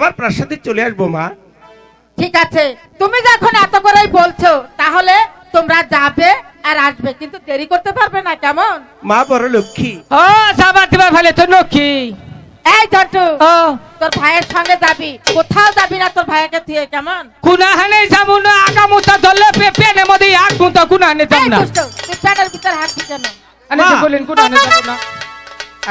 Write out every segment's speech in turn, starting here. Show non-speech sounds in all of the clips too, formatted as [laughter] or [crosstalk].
আবার প্রাসাদে চলে আসব মা। ঠিক আছে। তুমি যখন এত করেই বলছো তাহলে তোমরা যাবে আর আসবে কিন্তু দেরি করতে পারবে না কেমন? মা বড় লক্ষ্মী। ও সাবা দিবা ফেলে তো নকি এই ঝন্টু ও। তোর ভাইয়ের সঙ্গে যাবি কোথাও যাবি না তোর ভাইকে দিয়ে কেমন? কুনা হানে যাব না আগা মুতা ধরলে পেনে মধ্যে আগ মুতা কুনা হানে যাব না। তুই প্যাডের ভিতর হাঁটবি কেন আনে তো বলেন কুনা হানে যাব না।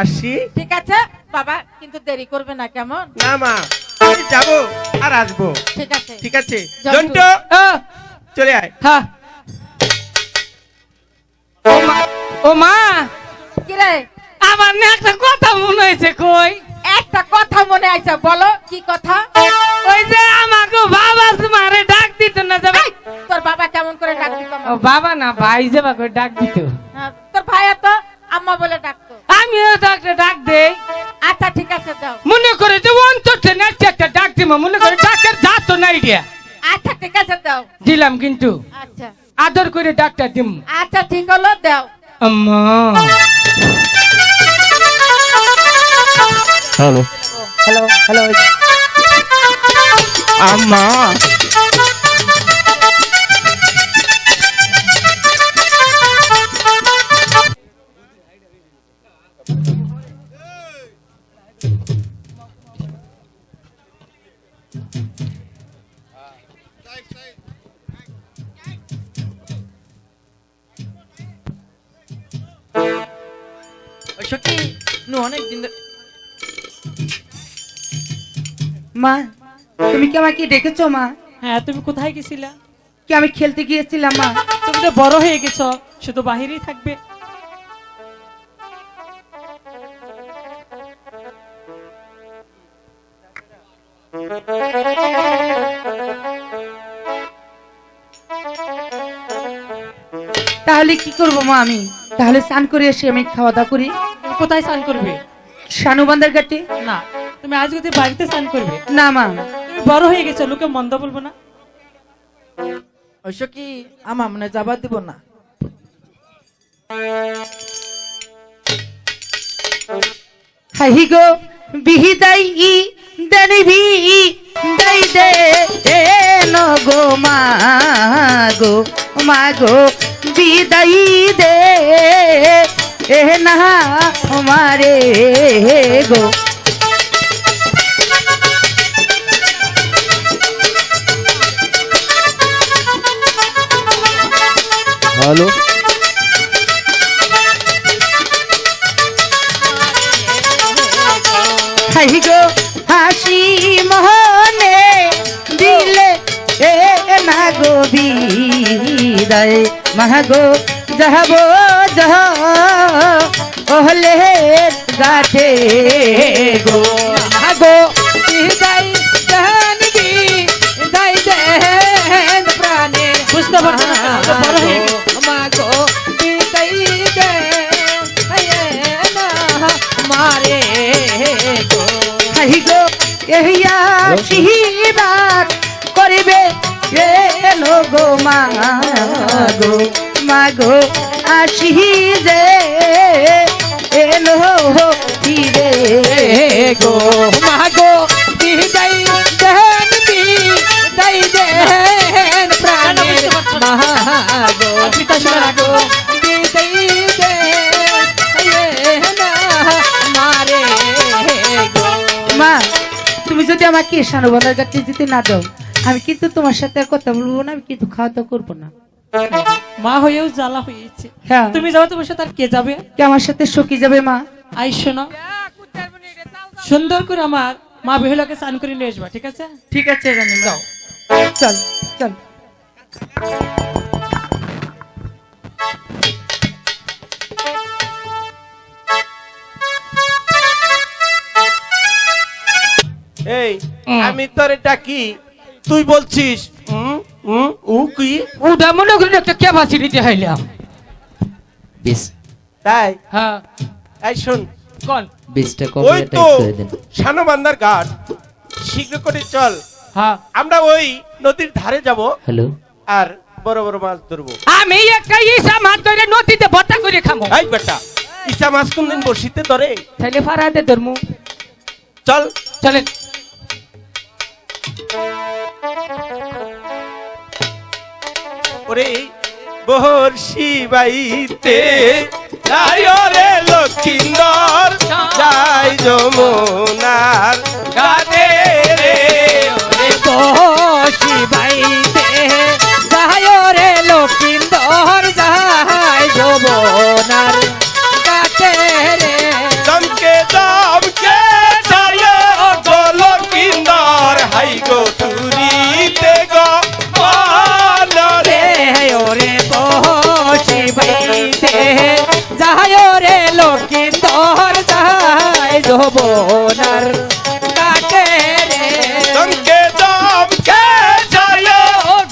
আসি। ঠিক আছে বাবা কিন্তু দেরি করবে না কেমন? না মা। আমি যাব আর আসব। ঠিক আছে। ঠিক আছে? জন্টু। চলে আয়। হ্যাঁ ও মা। ও মা। আমার না একটা কথা মনে হয়েছে কই? একটা কথা মনে আছে বলো কি কথা? ওই যে আমাকে বাবা মারে ডাক দিত না যাবে তোর বাবা কেমন করে ডাক দিত ও বাবা না ভাই যাবা করে ডাক দিত। হ্যাঁ, তোর ভাই তো আম্মা বলে ডাকতো। আমিও তো একটা ডাক দেই। আচ্ছা ঠিক আছে যাও মনে করে যে অন্তর একটা মনে করে ডাকের যা তো নাই দিয়া আচ্ছা ঠিক আছে দাও। দিলাম কিন্তু। আচ্ছা। আদর করে ডাক্তার দিম। আচ্ছা ঠিক হলো দাও। আম্মা। Hello hello. হ্যালো। আম্মা। মা তুমি কি আমাকে ডেকেছো মা? হ্যাঁ তুমি কোথায় গেছিলা? কি আমি খেলতে গিয়েছিলাম মা? তুমি তো বড় হয়ে গেছো শুধু বাহিরেই থাকবে। তাহলে কি করব মা আমি? তাহলে স্নান করে এসে আমি খাওয়া দাওয়া করি। কোথায় স্নান করবে? শানুবান্দার ঘাটে? না। তুমি আজ যদি বাড়িতে স্নান করবে। না মা। তুমি বড় হয়ে গেছো লোকে মন্দ বলব না। ওইসব কি আমার মনে যাবার দিব না। হাহি গো বিহিদাই ই দাই দে এ গো মা গো মা গো বিদায় দে এ না মারে গো। হ্যালো গো, হাসি মোহনে দিলে এ না গো বিদায়। মাগো যাহব, যাহ, ওহলে গাঠে গো। মা গো আসি যে এলো গো মা গো দেন দেন প্রাণে মা গো পিতা শুনে রাখো। দেন মারে গো। মা তুমি যদি আমাকে সানুবান্ধার কাছে যেতে না দাও আমি কিন্তু তোমার সাথে আর কথা বলব না আমি কিন্তু খাওয়া দাওয়া করব না। মা হয়েও জ্বালা হয়েছে। হ্যাঁ। তুমি যাও তোমার সাথে আর কে যাবে? কে আমার সাথে সখী যাবে মা? আই শোনো। সুন্দর করে আমার মা বেহুলাকে স্নান করে নিয়ে আসবা ঠিক আছে? ঠিক আছে রানী যাও। চল চল। এই আমি তোরে ডাকি তুই বলছিস কি? ওটা মনে করি একটা ক্যাপাসিটি দেখাইলাম বিশ তাই? হ্যাঁ এই শোন। কোন বিশটা ওই তো টাইপ করে দেন। শানবান্দার ঘাট। শীঘ্র করে চল। হ্যাঁ আমরা ওই নদীর ধারে যাব। হ্যালো। আর বড় বড় মাছ ধরবো। আমি একটা ইসা মাছ ধরে নদীতে ভর্তা করে খাব। এই বেটা ইসা মাছ কোনদিন বসিতে ধরে? তাহলে ফারাতে ধরমু। চল। চলেন। ওরে বহর্ষি শিবাইতে যাই রে লক্ষিন্দর, যাই যমুনার গাদে রে। বহর্ষি বাইতে যাই রে লক্ষিন্দর, যাই যমনার যমনার কাছে রে? দমকে দমকে যায়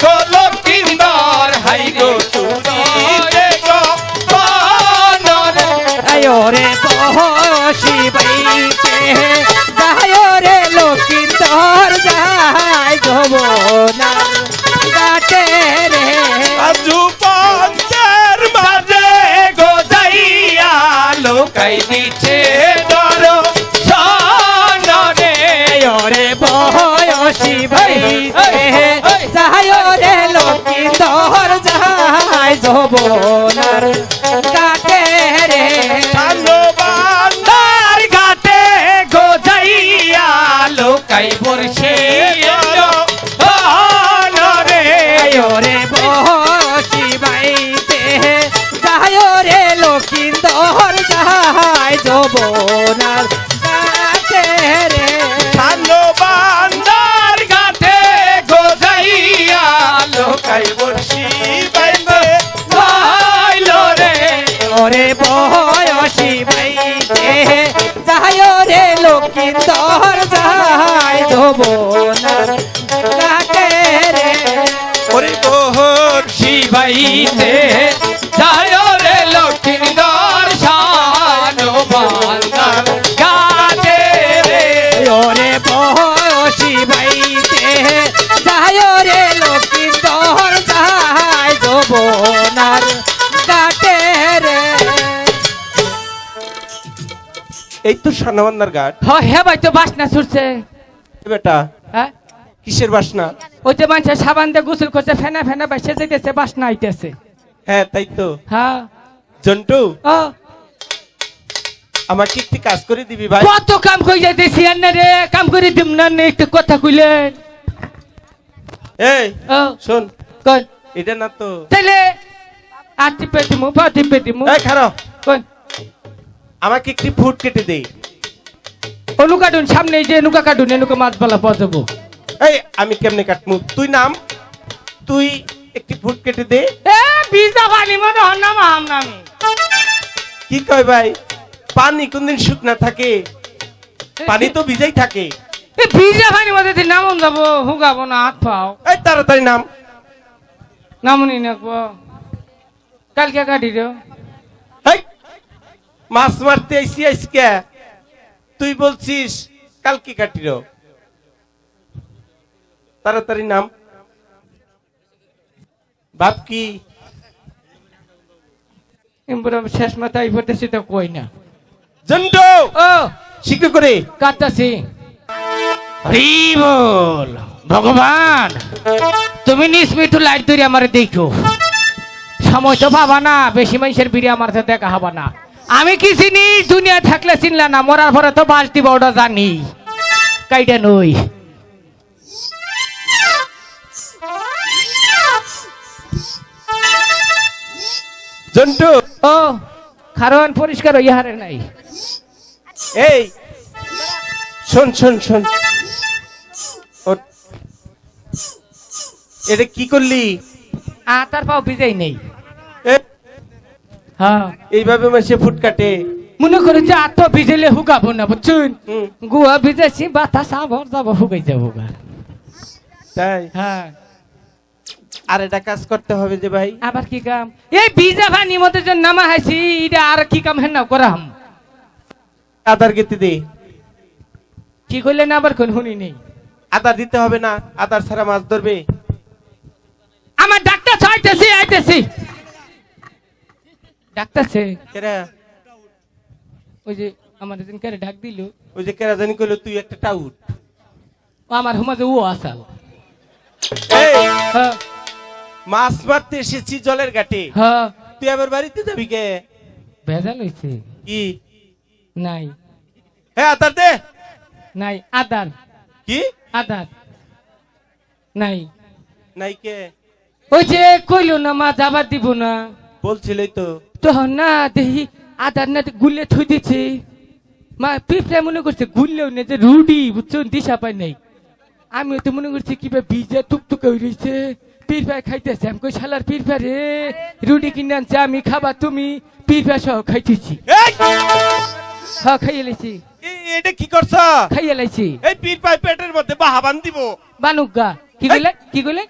গো লক্ষিন্দর হাই গো গো রে বসি বাইতে যায় রে যায় কাটে আজু মাঝে গো যাইয়া লোকাই দিছে যায় যায় রে ওরে বাইতে যায় এই তো শানবান্দার ঘাট হ হে ভাই তো বাসনা ছুটছে বেটা হ্যাঁ? কিসের বাসনা? ওই যে মানুষের সাবান দিয়ে গোসল করছে ফেনা ফেনা বাসে যেতেছে বাসনা আইতেছে। হ্যাঁ তাই তো। হ্যাঁ। জন্টু ও। আমাকে একটি কাজ করে দিবি ভাই। কত কাম কই যাইতেছি না রে? কাম করে দিম না নে, একটু কথা কইলেন। এই শোন। কোন এটা না তো। তাইলে আর টিপে দিমু পা টিপে দিমু। এই খারো কোন আমাকে একটি ফুট কেটে দে। ও নুকা কাটুন সামনে যে নুকা কাটুন এনুকা মাছ বালা পাওয়া যাব। এই আমি কেমনে কাটমু? তুই নাম তুই একটি ফুট কেটে দে। এ বিজা পানি মনে হন না নামি কি কয় ভাই? পানি কোনদিন শুকনা থাকে? পানি তো ভিজেই থাকে। এ বিজা পানি মধ্যে দিয়ে নামন যাব হুগাবো না হাত পাও। এই তাড়াতাড়ি নাম। নামনি নাকবো কালকে কাটি রে এই মাছ মারতে আইসি আইসকে তুই বলছিস কালকে কাটির তাড়াতাড়ি নাম। বাপ কি এমপুর শেষ মাথায় পড়তেছি তো কই না? জন্ড ও! শীঘ্র করে? কাটতাছি হরি বল ভগবান! তুমি নিসমিটু লাইট ধরে আমার দেখো। সময় তো পাবা না বেশি মানুষের বিড়ি আমার সাথে দেখা হবা না। আমি কি চিনি? দুনিয়া থাকলে চিনলা না মরার পরে তো দিব ওটা জানি। কাইটা নই। জন্টু। ও কারণ পরিষ্কার ইহারে নাই। এই শোন শোন শোন। এটা কি করলি? আ তার পাও ভিজেই নেই। হ্যাঁ এইভাবে মাসে ফুট কাটে। মনে করে যে আত্ম ভিজেলে হুগাবো না বুঝছুন? গুয়া ভিজেছি বাতাস আবার যাব হুগাই যাব তাই? হ্যাঁ। আর এটা কাজ করতে হবে যে ভাই। আবার কি কাম? এই ভিজা পানি মতো যে নামা হাসি এটা আর কি কাম হেন করাম। আদার গেতে দে। কি করলেন আবার কোন শুনি নেই। আদার দিতে হবে না আদার ছাড়া মাছ ধরবে। আমার ডাক্তার চাইতেছি আইতেছি। ডাক্তারছে। কেরা? ওই যে আমার দিন করে ডাক দিল। ওই যে কেরা জানি কইলো তুই একটা টাউট। ও আমার হুমাজে ও আসাল এই! হ্যাঁ। মাছ মারতে এসেছি জলের ঘাটে। হ্যাঁ। তুই আবার বাড়িতে যাবি কে? ভেজাল হয়েছে। কি? নাই। হ্যাঁ আদার দে। নাই আদার। কি? আদার। নাই। নাই কে? ওই যে কইলো না মা যাবার দিব না। বলছিলই তো। তখন না দেখি আদার না গুলে থই দিছে। মা পিঁপড়া মনে করছে গুললেও না যে রুডি বুঝছ দিশা পাই নাই। আমি তো মনে করছি কিবা ভিজে টুকটুক হয়ে রয়েছে পিরপা খাইতেছে। আমি কই শালার পিরপা রে রুডি কিনে আনছে আমি খাবা তুমি পিরপা সহ খাইতেছি। এই! হ্যাঁ খাইয়ে লাইছি। এ- এটা কি করছ? খাইয়ে লাইছি। এই পীর পাই পেটের মধ্যে বাহাবান দিব। বানুক গা। কি কইলে? কি কইলে?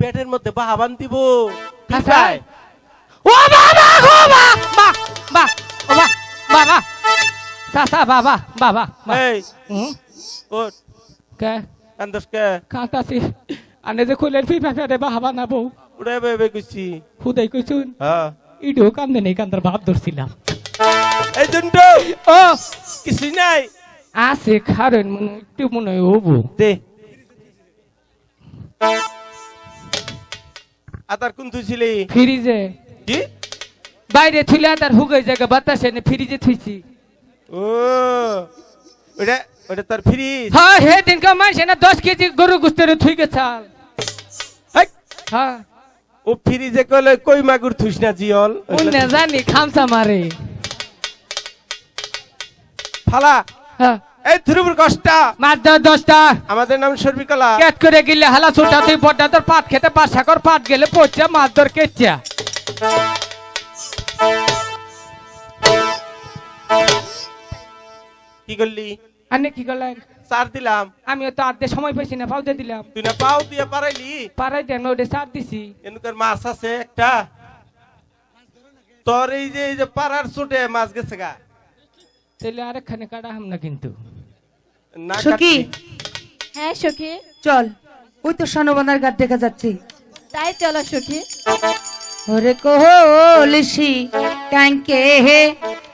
পেটের মধ্যে বাহাবান দিব। পীর আচ্ছা। ও বাবা গো বা বা বা ও বা বাবা। চাচা বাবা বাবা এই! ওঠ। কে? কান্দস কে? কাঁতাছি আনে যে কইলেন ফি ফেফে বা হাবা না বউ। উড়ে বেবে কইছি। হুদাই কইছুন হ্যাঁ। ইডিও কান্দে নেই কান্দার ভাব ধরছিলাম। এই জন্টু! ও! কিছুই নাই। আছে খারেন মনে একটু মনে হবু দে। আদার কোন তুইছিলি ফ্রিজে। কি? বাইরে থুলে তার হুগাই জায়গা বাতাসে নে ফ্রিজে থুইছি। ও! ওটা ওটা তোর ফ্রিজ হ্যাঁ হে দিন কা মাইছে না দশ কেজি গরু গুস্তের থুই গে চাল হ্যাঁ। ও ফ্রিজে কলে কই মাগুর থুইস না জিয়ল? অন্য জানি খামসা মারে। ফালা হ্যাঁ। এই কষ্টা। মার দাও দশটা। আমাদের নাম সর্বিকলা ক্যাট করে গেলে হালা ছোটা তুই বড়টা তোর পাট খেতে পাঁচশা কর পাট গেলে পচা মাছ ধর কেচা। কি করলি? আনে কি করলেন চার দিলাম। আমি তো আর্ধে সময় পাইছি না পাউতে দিলাম। তুই না পাও দিয়ে পারাইলি? পাড়াই দেন ওটা সার দিছি। এনকার মাছ আছে একটা। তোর এই যে এই যে পাড়ার চোটে মাছ গেছে গা। তাহলে আরেকখানে কাটা হাম না কিন্তু। না সখী। হ্যাঁ সখী। চল ওই তো ঘাট দেখা যাচ্ছে। তাই চলো সখী। ওরে কোহলিসি ট্যাঙ্কে হে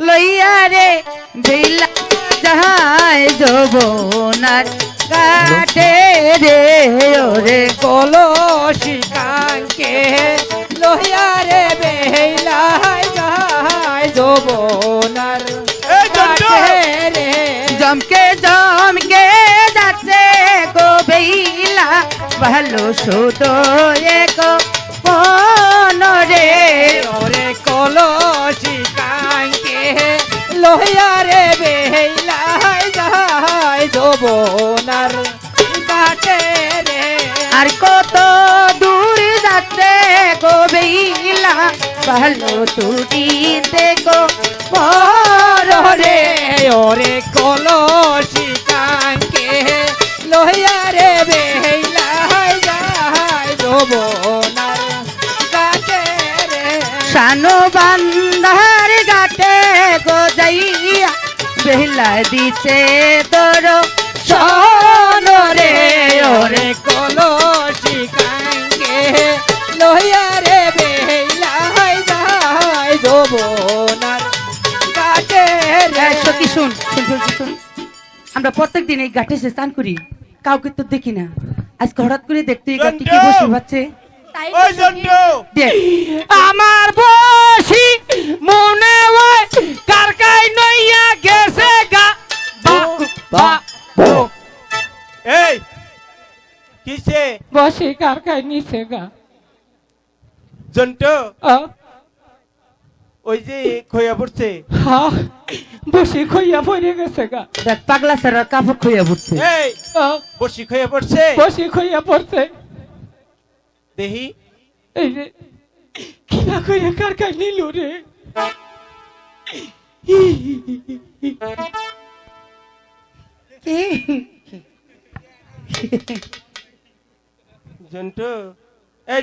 লইয়া রে বেলা যাহায় যৌবনার কাঠে রে ওরে কলসি কাঙ্কে লহিয়া রে বেলাই যায় যৌবনার কাছে রে জমকে জমকে যাচ্ছে গো বেইলা। ভালো শুধু এক রে ওরে কলসি কাঙ্কে লহিয়া রে বেইলাই যায় যৌবনার কাছে রে। আর কত দূর গো বেইলা ভালো তুটি দেখো রে। ওরে কলসি কাঙ্কে লহিয়া রে বেইলা যায় যৌবনার কাছে রে। বান্ধার বেলা দিছে তোর। ওরে রে আমরা প্রত্যেক দিন এই ঘাটে স্নান করি। কাউকে তো দেখি না। আজকে হঠাৎ করে দেখতে এই ঘাটে কি বসে পাচ্ছে তাই ওই জন্টু! আমার বসি মনে হয় কারকাই নইয়া গেছে গা। বা বা। এই কিসে? বসে নিচে গা। জন্টু! ওই যে খইয়া পড়ছে। হা বসে খইয়া পড়ে গেছে গা। দেখ পাগলা সারা কাপড় খুঁয়ে উঠছে এই বসি খইয়া পড়ছে? বসে খইয়া পড়ছে। দেখি এই যে কিনা করে কারখায় নিল রে। [laughs] জন্টু এই